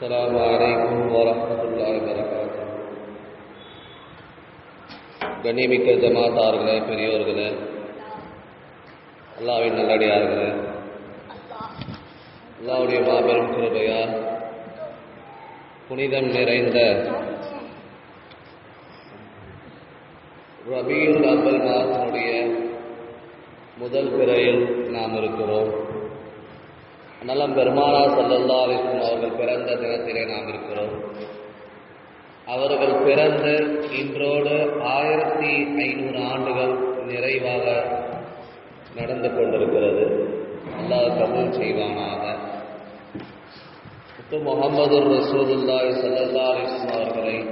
السلام عليكم ورحمة الله وبركاته கண்ணியமிக்க ஜமாத்தார்களே பெரியோர்களே அல்லாவின் நல்லடியார்களே அல்லாவுடைய மாபெரும் கிருபையால் புனிதம் நிறைந்த ரபியுல் அவ்வல் மாதத்தினுடைய முதல் பிறையில் நாம் இருக்கிறோம் நலம் பெருமானா சல்லல்லா அலிஸ்லம் அவர்கள் பிறந்த தினத்திலே நாம் இருக்கிறோம். அவர்கள் பிறந்து இன்றோடு ஆயிரத்தி ஐநூறு ஆண்டுகள் நிறைவாக நடந்து கொண்டிருக்கிறது. அல்லாஹ் கபூல் செய்வானாக. முத்து முகமது ரசூதுல்லாய் சல்லல்லா அலிஸ்லாம் அவர்களை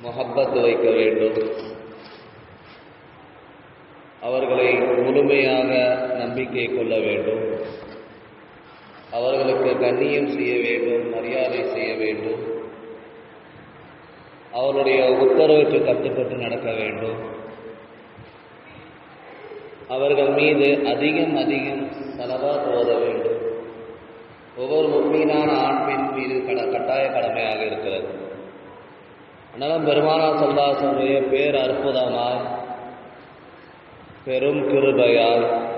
முகப்பத்து வைக்க வேண்டும். அவர்களை முழுமையாக நம்பிக்கை கொள்ள வேண்டும். அவர்களுக்கு கண்ணியம் செய்ய வேண்டும் மரியாதை செய்ய வேண்டும். அவருடைய உத்தரவுக்கு கட்டுப்பட்டு நடக்க வேண்டும். அவர்கள் மீது அதிகம் அதிகம் செலவா போத வேண்டும். ஒவ்வொரு முக்மீனான ஆண் பெண் மீது கட கட்டாய கடமையாக இருக்கிறது. ஆனாலும் பெருமானா சல்லாசனுடைய பேர் அற்புதமாய் பெரும் கிருபையால்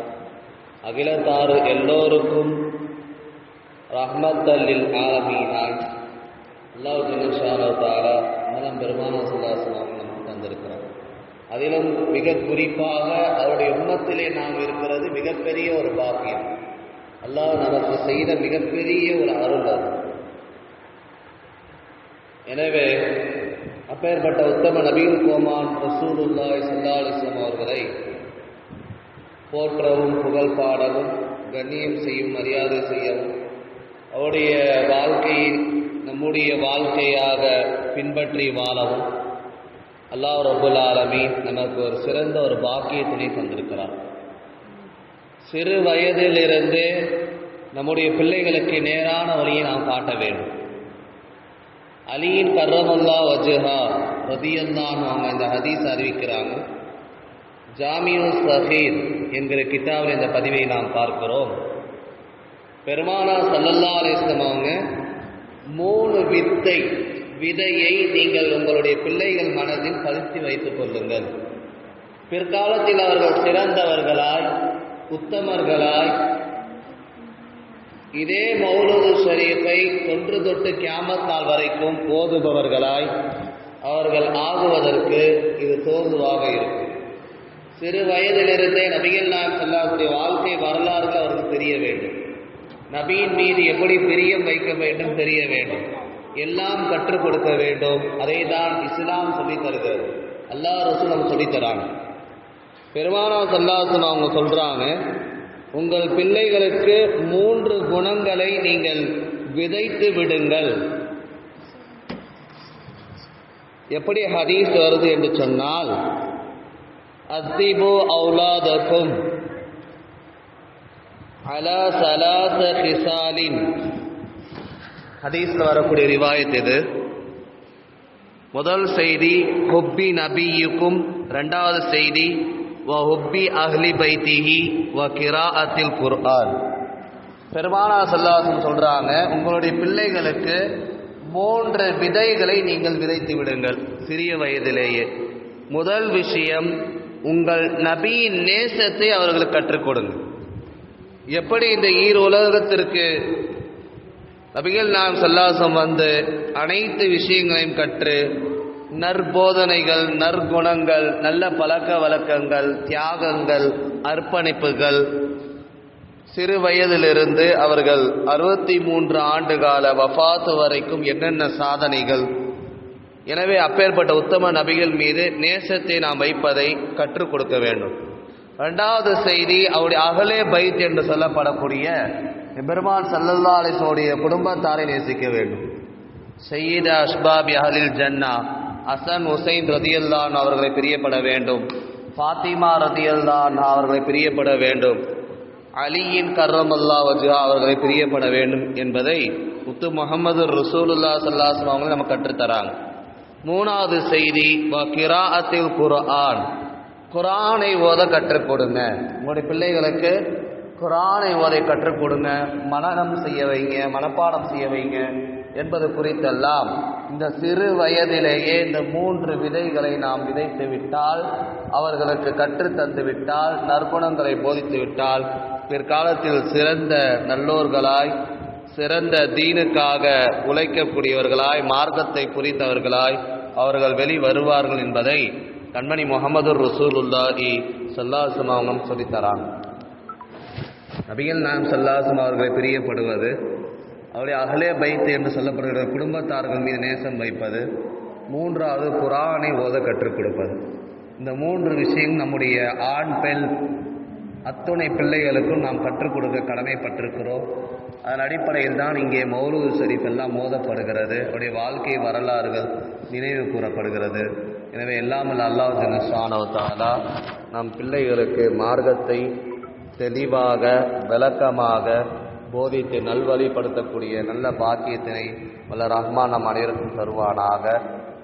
அகிலத்தாறு எல்லோருக்கும் ரஹ்மத்தல்லில் ஆலமீனாய் அல்லாஹ் ஜினஷாலோ தாரா மனம் பெருமான சுல்லாசனம் நமக்கு தந்திருக்கிறார் அதிலும் மிக குறிப்பாக அவருடைய உண்மத்திலே நாம் இருக்கிறது மிகப்பெரிய ஒரு பாக்கியம். அல்லாஹ் நமக்கு செய்த மிகப்பெரிய ஒரு அருள் அது. எனவே அப்பேற்பட்ட உத்தம நபீல் கோமான் ரசூலுல்லாய் சல்லா அவர்களை போற்றவும் புகழ் பாடவும் கண்ணியம் செய்யும் மரியாதை செய்யவும் அவருடைய வாழ்க்கையை நம்முடைய வாழ்க்கையாக பின்பற்றி வாழவும். அல்லாஹ் ரபுல் ஆலமி நமக்கு ஒரு சிறந்த ஒரு பாக்கியத்தினை தந்திருக்கிறார். சிறு வயதிலிருந்தே நம்முடைய பிள்ளைகளுக்கு நேரான வழியை நாம் காட்ட வேண்டும். அலியின் கர்ரமல்லா வஜுஹா ரதியல்லான் அவங்க இந்த ஹதீஸ் அறிவிக்கிறாங்க. ஜாமியு சஹீர் என்கிற கிட்டாவில் இந்த பதிவை நாம் பார்க்கிறோம். பெருமானா சல்லல்லா அலிஸ்லம் அவங்க மூணு வித்தை விதையை நீங்கள் உங்களுடைய பிள்ளைகள் மனதில் பதித்து வைத்துக் கொள்ளுங்கள். பிற்காலத்தில் அவர்கள் சிறந்தவர்களாய் உத்தமர்களாய் இதே மௌலூது ஷரீஃபை தொன்று தொட்டு கியாமத் நாள் வரைக்கும் ஓதுபவர்களாய் அவர்கள் ஆகுவதற்கு இது தோதுவாக இருக்கும். சிறு வயதிலிருந்தே நபிகள் நாயம் செல்லாவுடைய வாழ்க்கை வரலாறுகள் அவருக்கு தெரிய வேண்டும். நபியின் மீது எப்படி பிரியம் வைக்க வேண்டும் தெரிய வேண்டும். எல்லாம் கற்றுக் கொடுக்க வேண்டும். அதை தான் இஸ்லாம் சொல்லி தருகிறது. அல்லா ரசூலம் சொல்லி தராங்க. பெருமானா சல்லாசன் அவங்க சொல்றாங்க உங்கள் பிள்ளைகளுக்கு மூன்று குணங்களை நீங்கள் விதைத்து விடுங்கள். எப்படி ஹதீஸ் வருது என்று சொன்னால் அத்திபு அவுலாதக்கும் அலா சலாச ஹிசாலின் ஹதீஸில் வரக்கூடிய ரிவாயத் இது. முதல் செய்தி ஹுப்பி நபியுக்கும். ரெண்டாவது செய்தி வ ஹுப்பி அஹ்லி பைத்திஹி வ கிராஅத்தில் குர்ஆன். பெருமானா சல்லாசம் சொல்கிறாங்க உங்களுடைய பிள்ளைகளுக்கு மூன்று விதைகளை நீங்கள் விதைத்து விடுங்கள். சிறிய வயதிலேயே. முதல் விஷயம் உங்கள் நபியின் நேசத்தை அவர்களுக்கு கற்றுக் கொடுங்கள் எப்படி இந்த ஈர் உலகத்திற்கு நபிகள் நாம் சல்லாசம் வந்து அனைத்து விஷயங்களையும் கற்று நற்போதனைகள் நற்குணங்கள் நல்ல பழக்க வழக்கங்கள் தியாகங்கள் அர்ப்பணிப்புகள் சிறு வயதிலிருந்து அவர்கள் அறுபத்தி மூன்று ஆண்டு கால வஃபாத்து வரைக்கும் என்னென்ன சாதனைகள்? எனவே அப்பேற்பட்ட உத்தம நபிகள் மீது நேசத்தை நாம் வைப்பதை கற்றுக் கொடுக்க வேண்டும். ரெண்டாவது செய்தி அவருடைய அகலே பைத் என்று சொல்லப்படக்கூடிய பெருமான் சல்லல்லா அலிசோடைய குடும்பத்தாரை நேசிக்க வேண்டும். சையீத அஷ்பாப் அஹலில் ஜன்னா அசன் ஹுசைன் ரதியல்லான் அவர்களை பிரியப்பட வேண்டும். ஃபாத்திமா ரதியல்லான் அவர்களை பிரியப்பட வேண்டும். அலியின் கர்ரம் அல்லா அவர்களை பிரியப்பட வேண்டும் என்பதை முத்து முகமது ரசூலுல்லா சல்லாஸ்லாம் அவங்க நம்ம கற்றுத்தராங்க. மூணாவது செய்தி கிராஅத்தில் குர்ஆன். குரானை ஓத கற்றுக் கொடுங்க உங்களுடைய பிள்ளைகளுக்கு குரானை ஓதை கற்றுக் கொடுங்க மனநம் செய்ய வைங்க மனப்பாடம் செய்ய வைங்க என்பது குறித்தெல்லாம் இந்த சிறு வயதிலேயே இந்த மூன்று விதைகளை நாம் விதைத்து விட்டால் அவர்களுக்கு கற்றுத்தந்து விட்டால் நற்குணங்களை போதித்து விட்டால் பிற்காலத்தில் சிறந்த நல்லோர்களாய் சிறந்த தீனுக்காக உழைக்கக்கூடியவர்களாய் மார்க்கத்தை புரிந்தவர்களாய் அவர்கள் வெளி வருவார்கள் என்பதை கண்மணி முகமது ரசூலுல்லாஹி சல்லாசம் அவங்க சொல்லித்தரான் நபிகள் நாம் சல்லாசம் அவர்களை பிரியப்படுவது அவருடைய அகலே பைத்து என்று சொல்லப்படுகிற குடும்பத்தார்கள் மீது நேசம் வைப்பது மூன்றாவது குரானை ஓத கற்றுக் கொடுப்பது. இந்த மூன்று விஷயம் நம்முடைய ஆண் பெண் அத்துணை பிள்ளைகளுக்கும் நாம் கற்றுக் கொடுக்க கடமைப்பட்டிருக்கிறோம். அதன் அடிப்படையில் தான் இங்கே மௌலூது ஷரீஃப் எல்லாம் மோதப்படுகிறது அவருடைய வாழ்க்கை வரலாறுகள் நினைவு கூறப்படுகிறது. எனவே எல்லாமல் அல்லாஹ் ஜனசானவத்தாலா நம் பிள்ளைகளுக்கு மார்க்கத்தை தெளிவாக விளக்கமாக போதித்து நல்வழிப்படுத்தக்கூடிய நல்ல பாக்கியத்தினை வல்ல ரஹ்மான் நம் அனைவருக்கும் தருவானாக.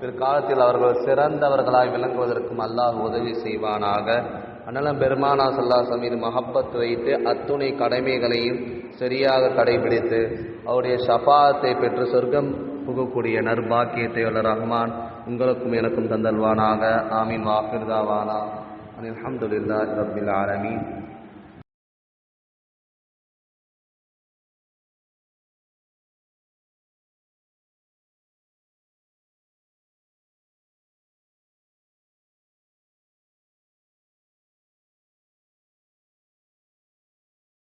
பிற்காலத்தில் அவர்கள் சிறந்தவர்களாய் விளங்குவதற்கும் அல்லாஹ் உதவி செய்வானாக. அண்ணலம் பெருமானா சல்லாசம் மீது மஹப்பத் வைத்து அத்துணை கடமைகளையும் சரியாக கடைபிடித்து அவருடைய ஷபாத்தை பெற்று சொர்க்கம் புகக்கூடிய நர்பாக்கியத்தை உள்ள ரஹ்மான் உங்களுக்கும் எனக்கும் தந்தல்வானாக. ஆமீன். வாக்கிர்தாவானா அல்ஹம்துலில்லாஹி ரபில் ஆலமீன்.